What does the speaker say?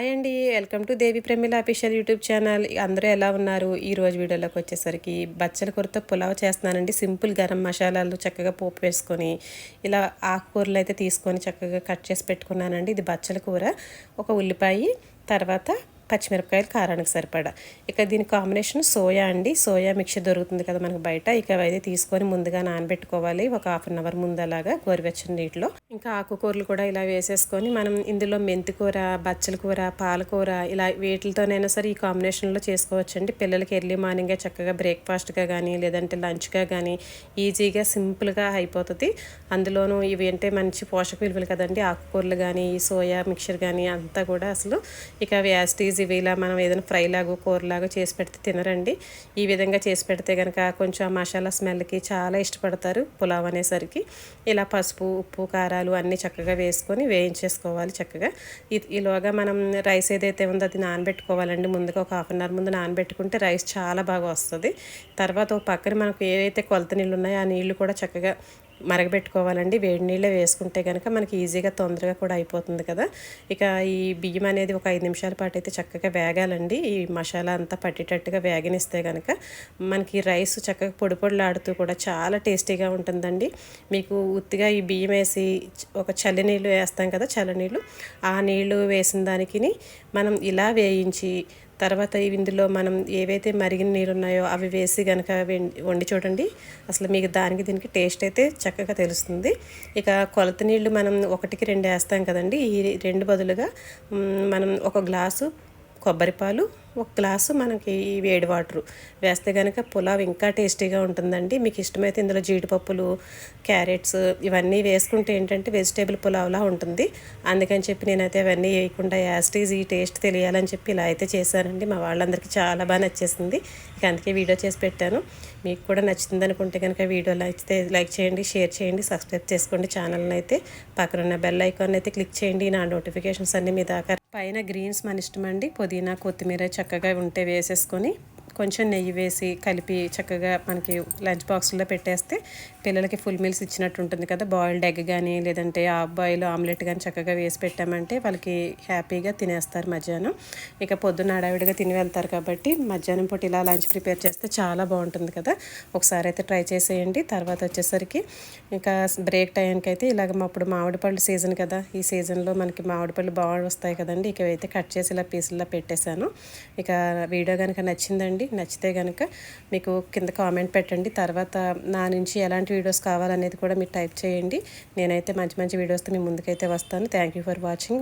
Hi అండి. Welcome to Devi Pramila official YouTube channel. అందరూ ఎలా ఉన్నారు? ఈ రోజు వీడియోలోకి వచ్చేసరికి బచ్చల కూరతో పులావ్ చేస్తున్నానండి. సింపుల్ గరం మసాలాలు చక్కగా పోపు వేసుకొని ఇలా ఆకుకూరలు అయితే తీసుకొని చక్కగా కట్ చేసి పెట్టుకున్నానండి. ఇది బచ్చల కూర. ఒక ఉల్లిపాయ తర్వాత పచ్చిమిరపకాయలు కారానికి సరిపడా. ఇక దీని కాంబినేషన్ సోయా అండి. సోయా మిక్చర్ దొరుకుతుంది కదా మనకు బయట. ఇక అయితే తీసుకొని ముందుగా నానబెట్టుకోవాలి. ఒక హాఫ్ అన్ అవర్ ముందు అలాగా గోరువెచ్చని నీటిలో. ఇంకా ఆకుకూరలు కూడా ఇలా వేసేసుకొని మనం ఇందులో మెంతికూర బచ్చల కూర పాలకూర ఇలా వీటితోనైనా సరే ఈ కాంబినేషన్లో చేసుకోవచ్చండి. పిల్లలకి ఎర్లీ మార్నింగే చక్కగా బ్రేక్ఫాస్ట్గా కానీ లేదంటే లంచ్గా కానీ ఈజీగా సింపుల్గా అయిపోతుంది. అందులోనూ ఇవి అంటే మంచి పోషక విలువలు కదండి. ఆకుకూరలు కానీ ఈ సోయా మిక్చర్ కానీ అంతా కూడా అసలు ఇక వ్యాస్టీజ్ ఇవి ఇలా మనం ఏదైనా ఫ్రై లాగా చేసి పెడితే తినరండి. ఈ విధంగా చేసి పెడితే కనుక కొంచెం మసాలా స్మెల్కి చాలా ఇష్టపడతారు పులావ్ అనేసరికి. ఇలా పసుపు ఉప్పు కారాలు అన్నీ చక్కగా వేసుకొని వేయించేసుకోవాలి చక్కగా. ఈలోగా మనం రైస్ ఏదైతే ఉందో అది నానబెట్టుకోవాలండి. ముందుగా ఒక హాఫ్ అన్ అవర్ ముందు నానబెట్టుకుంటే రైస్ చాలా బాగా వస్తుంది. తర్వాత ఒక పక్కన మనకు ఏవైతే కొలత నీళ్ళు ఉన్నాయో ఆ నీళ్ళు కూడా చక్కగా మరగబెట్టుకోవాలండి. వేడి నీళ్ళే వేసుకుంటే కనుక మనకి ఈజీగా తొందరగా కూడా అయిపోతుంది కదా. ఇక ఈ బియ్యం అనేది ఒక ఐదు నిమిషాల పాటు అయితే చక్కగా వేగాలండి. ఈ మసాలా అంతా పట్టేటట్టుగా వేగనిస్తే కనుక మనకి రైస్ చక్కగా పొడి పొడిలాడుతూ కూడా చాలా టేస్టీగా ఉంటుందండి. మీకు ఉత్తిగా ఈ బియ్యం వేసి ఒక చలి నీళ్ళు వేస్తాం కదా చలి నీళ్ళు. ఆ నీళ్ళు వేసిన దానికి మనం ఇలా వేయించి తర్వాత ఇందులో మనం ఏవైతే మరిగిన నీళ్ళు ఉన్నాయో అవి వేసి కనుక వండి చూడండి. అసలు మీకు దానికి దీనికి టేస్ట్ అయితే చక్కగా తెలుస్తుంది. ఇక కొలత నీళ్ళు మనం ఒకటికి రెండు వేస్తాం కదండి. ఈ రెండు బదులుగా మనం ఒక గ్లాసు కొబ్బరిపాలు ఒక గ్లాసు మనకి వేడి వాటరు వేస్తే కనుక పులావ్ ఇంకా టేస్టీగా ఉంటుందండి. మీకు ఇష్టమైతే ఇందులో జీడిపప్పులు క్యారెట్స్ ఇవన్నీ వేసుకుంటే ఏంటంటే వెజిటేబుల్ పులావ్లా ఉంటుంది. అందుకని చెప్పి నేనైతే అవన్నీ వేయకుండా యాస్టీజ్ ఈ టేస్ట్ తెలియాలని చెప్పి ఇలా అయితే చేశానండి. మా వాళ్ళందరికీ చాలా బాగా నచ్చేసింది. ఇక అందుకే వీడియో చేసి పెట్టాను. మీకు కూడా నచ్చుతుంది అనుకుంటే కనుక వీడియో నచ్చితే లైక్ చేయండి షేర్ చేయండి సబ్స్క్రైబ్ చేసుకోండి. ఛానల్ని అయితే పక్కన బెల్ ఐకాన్ అయితే క్లిక్ చేయండి. నా నోటిఫికేషన్స్ అన్నీ మీ దాకా పైన గ్రీన్స్ మన ఇష్టమండి. పుదీనా కొత్తిమీర చక్కగా ఉంటే వేసేసుకొని కొంచెం నెయ్యి వేసి కలిపి చక్కగా మనకి లంచ్ బాక్స్లో పెట్టేస్తే పిల్లలకి ఫుల్ మీల్స్ ఇచ్చినట్టు ఉంటుంది కదా. బాయిల్డ్ ఎగ్ కానీ లేదంటే హాఫ్ బాయిల్ ఆమ్లెట్ కానీ చక్కగా వేసి పెట్టామంటే వాళ్ళకి హ్యాపీగా తినేస్తారు మధ్యాహ్నం. ఇక పొద్దున్న అడావిడిగా తిని వెళ్తారు కాబట్టి మధ్యాహ్నం పూట ఇలా లంచ్ ప్రిపేర్ చేస్తే చాలా బాగుంటుంది కదా. ఒకసారి అయితే ట్రై చేసేయండి. తర్వాత వచ్చేసరికి ఇంకా బ్రేక్ టైంకి అయితే ఇలాగ అప్పుడు మామిడి పళ్ళు సీజన్ కదా. ఈ సీజన్లో మనకి మామిడి పళ్ళు బాగా వస్తాయి కదండి. ఇక అయితే కట్ చేసి ఇలా పీసుల్లో పెట్టేశాను. ఇక వీడియో కనుక నచ్చిందండి నచ్చితే కనుక మీకు కింద కామెంట్ పెట్టండి. తర్వాత నా నుంచి ఎలాంటి వీడియోస్ కావాలనేది కూడా మీరు టైప్ చేయండి. నేనైతే మంచి మంచి వీడియోస్తో మీ ముందుకైతే వస్తాను. Thank for watching